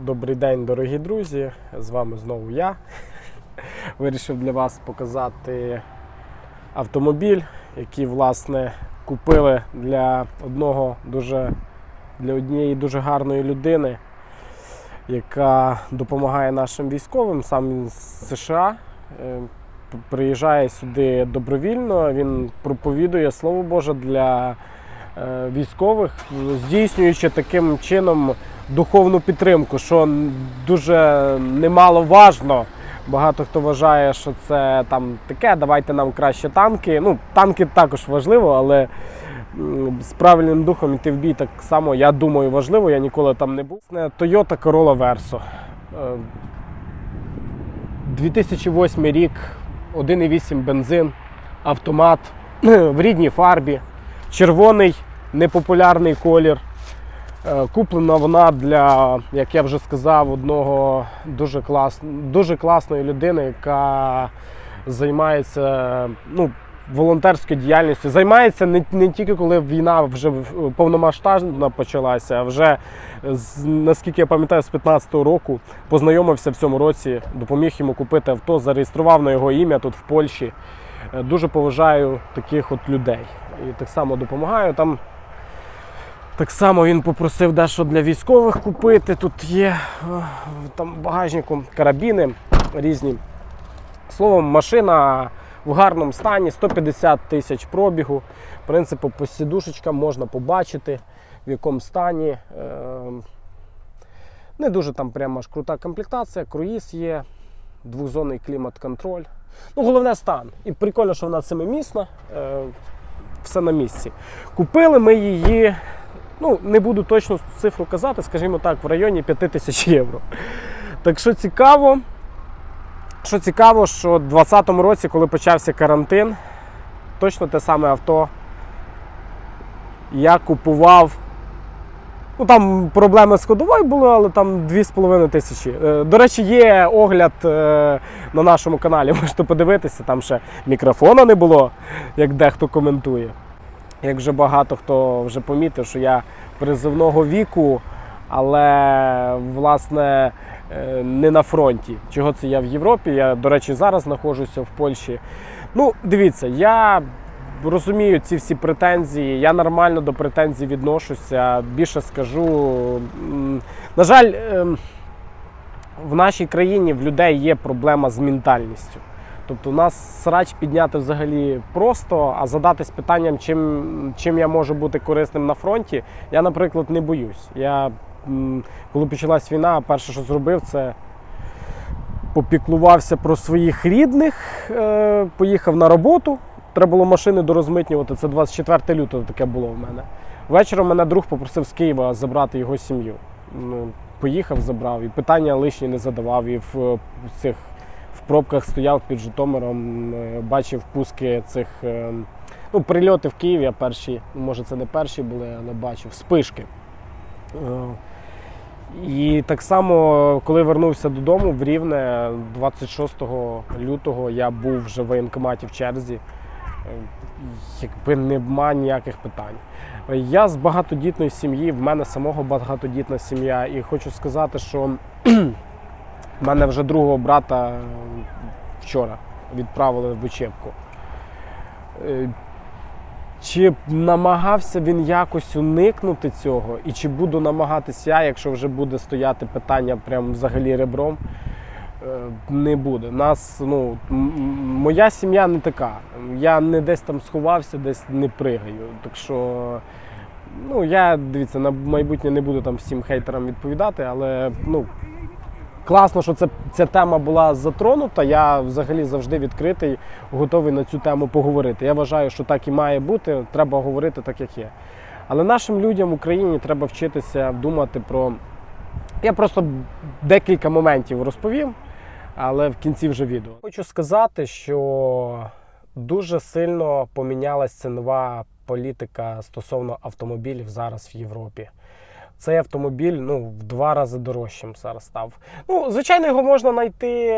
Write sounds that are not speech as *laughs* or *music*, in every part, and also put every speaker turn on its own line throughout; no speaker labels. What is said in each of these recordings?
Добрий день, дорогі друзі! З вами знову я. *laughs* Вирішив для вас показати автомобіль, який власне купили для одного дуже для однієї дуже гарної людини, яка допомагає нашим військовим, сам він з США. Е, Приїжджає сюди добровільно. Він проповідує Слово Боже для військових, здійснюючи таким чином духовну підтримку, що дуже немаловажно. Багато хто вважає, що це там таке, давайте нам краще танки. Ну, танки також важливо, але з правильним духом йти в бій так само, я думаю, важливо. Я ніколи там не був. Це Toyota Corolla Verso. Е, 2008 рік, 1,8 бензин, автомат *clears throat* в рідній фарбі, червоний непопулярний колір. Е, Куплена вона для, як я вже сказав, одного дуже, клас, дуже класної людини, яка займається ну, волонтерською діяльністю. Займається не, не тільки коли війна вже повномасштабна почалася, а вже наскільки я пам'ятаю, з 15-го року познайомився в цьому році, допоміг йому купити авто, зареєстрував на його ім'я тут в Польщі. Е, Дуже поважаю таких от людей. І так само допомагаю. Там так само він попросив дещо для військових купити. Тут є е, там в багажнику карабіни різні. Словом, машина в гарному стані, 150 тисяч пробігу. В принципі, по сідушечкам можна побачити, в якому стані. Е, Не дуже там прямо аж крута комплектація, круїз є, двохзонний клімат-контроль. Ну, головне стан. І прикольно, що вона семимісна, е, все на місці. Купили ми її ну, не буду точно цифру казати, скажімо так, в районі 5 тисяч євро. Так що цікаво, що цікаво, що в 2020 році, коли почався карантин, точно те саме авто я купував. Ну, там проблеми з ходовою були, але там 2,5 тисячі. Е, До речі, є огляд е, на нашому каналі, *laughs* можете подивитися, там ще мікрофона не було, як дехто коментує. Як вже багато хто вже помітив, що я призивного віку, але власне е, не на фронті. Чого це я в Європі? Я, до речі, зараз знаходжуся в Польщі. Ну, дивіться, я розумію ці всі претензії. Я нормально до претензій відношуся. Більше скажу. На жаль, ем, в нашій країні в людей є проблема з ментальністю. Тобто у нас срач підняти взагалі просто, а задатись питанням, чим, чим я можу бути корисним на фронті, я, наприклад, не боюсь. Я, коли почалась війна, перше, що зробив, це попіклувався про своїх рідних, е, поїхав на роботу. Треба було машини дорозмитнювати. Це 24 лютого таке було в мене. Вечором мене друг попросив з Києва забрати його сім'ю. Ну, поїхав, забрав, і питання лишні не задавав. І в, цих в пробках стояв під Житомиром, е, бачив пуски цих е, ну, прильоти в Києві, перші, ну, може це не перші були, але бачив спишки. Е, І так само, коли вернувся додому в Рівне, 26 лютого я був вже в воєнкоматі в черзі. Е, Якби нема ніяких питань. Я з багатодітної сім'ї, в мене самого багатодітна сім'я, і хочу сказати, що в мене вже другого брата вчора відправили в учебку. Е, Чи намагався він якось уникнути цього, і чи буду намагатися я, якщо вже буде стояти питання прям взагалі ребром, е, не буде. Нас, ну, моя сім'я не така. Я не десь там сховався, десь не пригаю. Так що, ну, я дивіться, на майбутнє не буду там всім хейтерам відповідати, але ну, класно, що це, ця тема була затронута. Я взагалі завжди відкритий, готовий на цю тему поговорити. Я вважаю, що так і має бути. Треба говорити так, як є. Але нашим людям в Україні треба вчитися думати про. Я просто декілька моментів розповім, але в кінці вже відео. Хочу сказати, що дуже сильно помінялася цінова політика стосовно автомобілів зараз в Європі. Цей автомобіль ну, в два рази дорожчим зараз став. Ну, звичайно, його можна знайти.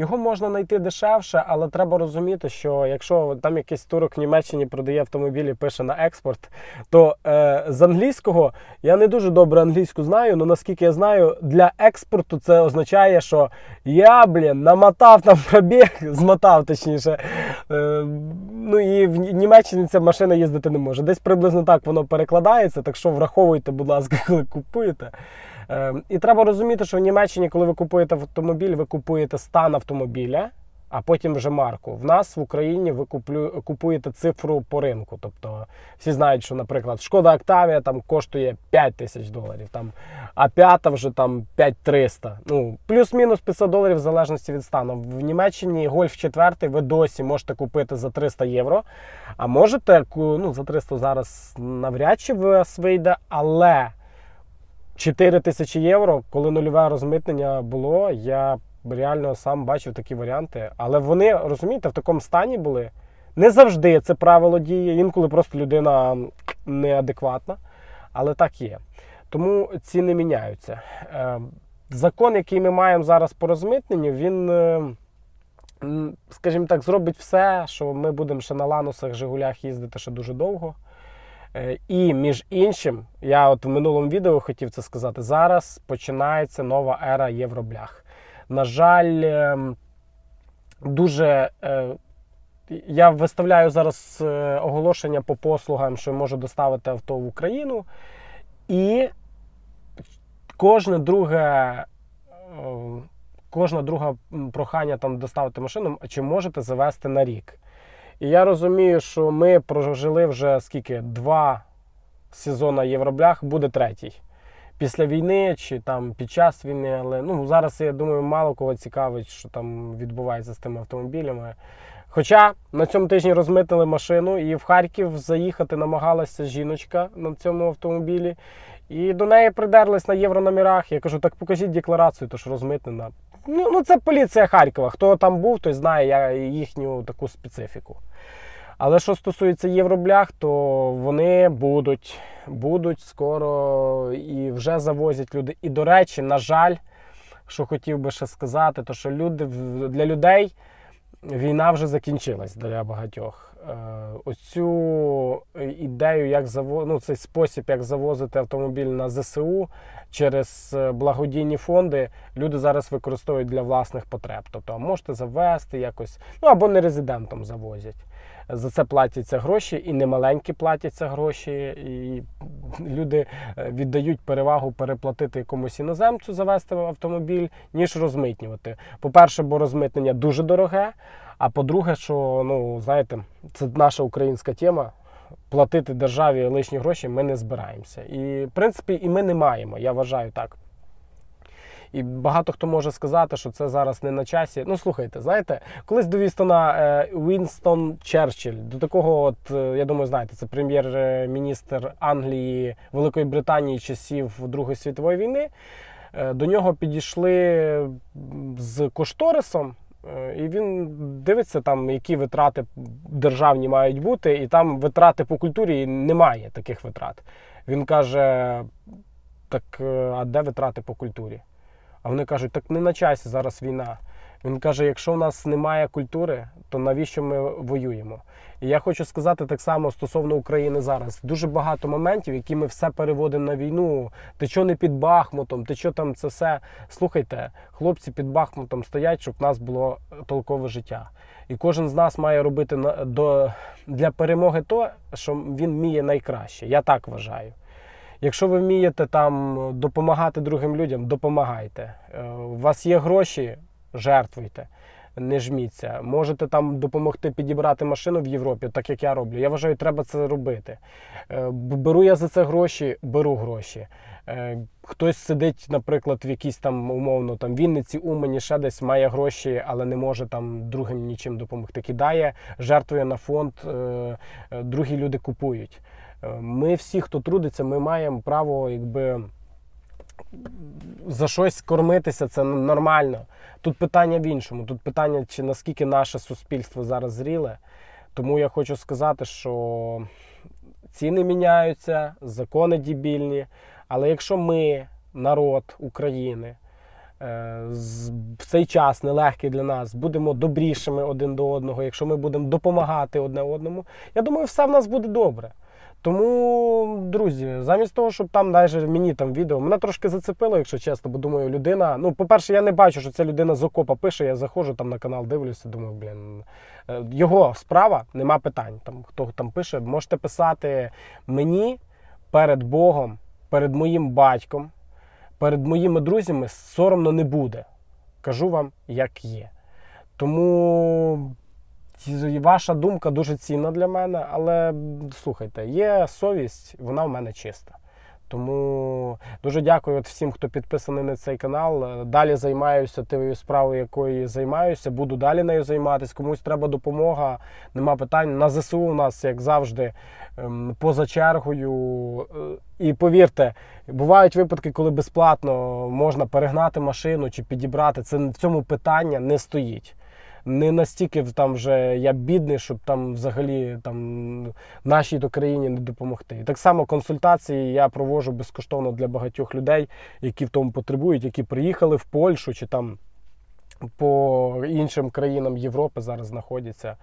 Його можна знайти дешевше, але треба розуміти, що якщо там якийсь турок в Німеччині продає автомобілі, пише на експорт, то е, з англійського я не дуже добре англійську знаю, але наскільки я знаю, для експорту це означає, що я, блін, намотав там пробіг, *laughs* змотав точніше. Е, ну і в Ні- Німеччині ця машина їздити не може. Десь приблизно так воно перекладається, так що враховуйте, будь ласка, *laughs* коли купуєте. Е, і треба розуміти, що в Німеччині, коли ви купуєте автомобіль, ви купуєте стан автомобіля, а потім вже марку. В нас в Україні ви куплю, купуєте цифру по ринку. Тобто всі знають, що, наприклад, шкода Октавія там коштує 5 тисяч доларів, там, а п'ята вже там 5300. Ну, плюс-мінус 500 доларів в залежності від стану. В Німеччині Гольф 4 ви досі можете купити за 300 євро. А можете, ну, за 300 зараз навряд чи у вас вийде, але 4 тисячі євро, коли нульове розмитнення було, я реально сам бачив такі варіанти. Але вони, розумієте, в такому стані були. Не завжди це правило діє, інколи просто людина неадекватна, але так є. Тому ціни міняються. Е, Закон, який ми маємо зараз по розмитненню, він, е, скажімо так, зробить все, що ми будемо ще на ланусах, Жигулях їздити ще дуже довго. Е, І між іншим, я от в минулому відео хотів це сказати. Зараз починається нова ера євроблях. На жаль, ем, дуже е, я виставляю зараз е, оголошення по послугам, що можу доставити авто в Україну. І кожне друге. е, Кожна друга прохання там доставити машину, чи можете завести на рік. І я розумію, що ми прожили вже скільки два сезони Євроблях, буде третій. Після війни чи там під час війни, але ну зараз я думаю, мало кого цікавить, що там відбувається з тими автомобілями. Хоча на цьому тижні розмитнили машину, і в Харків заїхати намагалася жіночка на цьому автомобілі. І до неї придерлись на єврономерах. Я кажу, так покажіть декларацію, то ж розмитнена. Ну, ну це поліція Харкова. Хто там був, той знає їхню таку специфіку. Але що стосується євроблях, то вони будуть, будуть скоро і вже завозять люди. І до речі, на жаль, що хотів би ще сказати, то що люди для людей війна вже закінчилась для багатьох. Е, Оцю ідею, як заво... ну, цей спосіб, як завозити автомобіль на ЗСУ через е, благодійні фонди, люди зараз використовують для власних потреб. Тобто можете завести якось, ну або не резидентом завозять. За це платяться гроші, і немаленькі платяться гроші, і люди е, віддають перевагу переплатити якомусь іноземцю завести автомобіль, ніж розмитнювати. По-перше, бо розмитнення дуже дороге. А по-друге, що ну знаєте, це наша українська тема. Платити державі лишні гроші ми не збираємося. І в принципі, і ми не маємо. Я вважаю так. І багато хто може сказати, що це зараз не на часі. Ну, слухайте, знаєте, колись до Вістона е, Вінстон Черчилль, до такого, от е, я думаю, знаєте, це прем'єр-міністр Англії, Великої Британії часів Другої світової війни. Е, До нього підійшли з кошторисом. Е, І він дивиться, там, які витрати державні мають бути, і там витрати по культурі немає таких витрат. Він каже: так, е, а де витрати по культурі? А вони кажуть, так не на часі зараз війна. Він каже: якщо в нас немає культури, то навіщо ми воюємо? І я хочу сказати так само стосовно України зараз. Дуже багато моментів, які ми все переводимо на війну. Ти що не під Бахмутом, ти що там це все. Слухайте, хлопці під Бахмутом стоять, щоб в нас було толкове життя. І кожен з нас має робити на- до, для перемоги то, що він вміє найкраще. Я так вважаю. Якщо ви вмієте там допомагати другим людям, допомагайте. Е, У вас є гроші, жертвуйте, не жміться. Можете там допомогти підібрати машину в Європі, так як я роблю. Я вважаю, треба це робити. Е, Беру я за це гроші, беру гроші. Е, Хтось сидить, наприклад, в якійсь там умовно там Вінниці, Умані, ще десь має гроші, але не може там другим нічим допомогти. Кидає, жертвує на фонд, е, другі люди купують. Ми всі, хто трудиться, ми маємо право, якби за щось кормитися, це нормально. Тут питання в іншому. Тут питання, чи наскільки наше суспільство зараз зріле. Тому я хочу сказати, що ціни міняються, закони дебільні. Але якщо ми, народ України, е, в цей час нелегкий для нас, будемо добрішими один до одного, якщо ми будемо допомагати одне одному, я думаю, все в нас буде добре. Тому, друзі, замість того, щоб там навіть мені там відео, мене трошки зацепило, якщо чесно, бо думаю, людина. Ну, по-перше, я не бачу, що ця людина з окопа пише. Я заходжу там на канал, дивлюся, думаю, блін, е, його справа, нема питань. Там хто там пише, можете писати мені перед Богом, перед моїм батьком, перед моїми друзями соромно не буде. Кажу вам, як є. Тому ваша думка дуже цінна для мене, але слухайте, є совість, вона в мене чиста. Тому дуже дякую от всім, хто підписаний на цей канал. Далі займаюся тією справою, якою займаюся. Буду далі нею займатися. Комусь треба допомога, нема питань. На ЗСУ у нас, як завжди, ем, поза чергою. Е, І повірте, бувають випадки, коли безплатно можна перегнати машину чи підібрати. Це в цьому питання не стоїть не настільки там вже я бідний, щоб там взагалі там нашій до країні не допомогти. І так само консультації я проводжу безкоштовно для багатьох людей, які в тому потребують, які приїхали в Польщу чи там по іншим країнам Європи зараз знаходяться.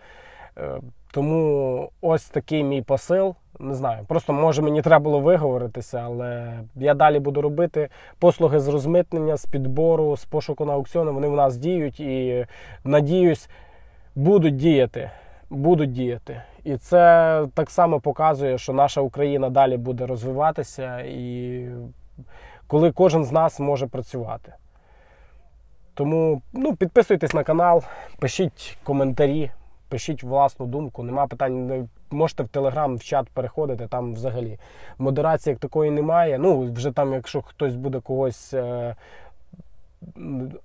Тому ось такий мій посил. Не знаю, просто може мені треба було виговоритися, але я далі буду робити послуги з розмитнення, з підбору, з пошуку на аукціони. Вони в нас діють і надіюсь, будуть діяти. Будуть діяти. І це так само показує, що наша Україна далі буде розвиватися, і коли кожен з нас може працювати. Тому ну, підписуйтесь на канал, пишіть коментарі, пишіть власну думку. Нема питань. Можете в Телеграм, в чат переходити, там взагалі модерації як такої немає. Ну, вже там, якщо хтось буде когось е,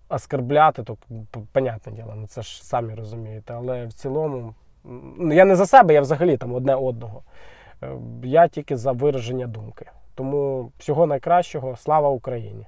оскарбляти, то понятне діло, ну це ж самі розумієте. Але в цілому, ну, я не за себе, я взагалі там одне одного. Е, Я тільки за вираження думки. Тому всього найкращого, слава Україні!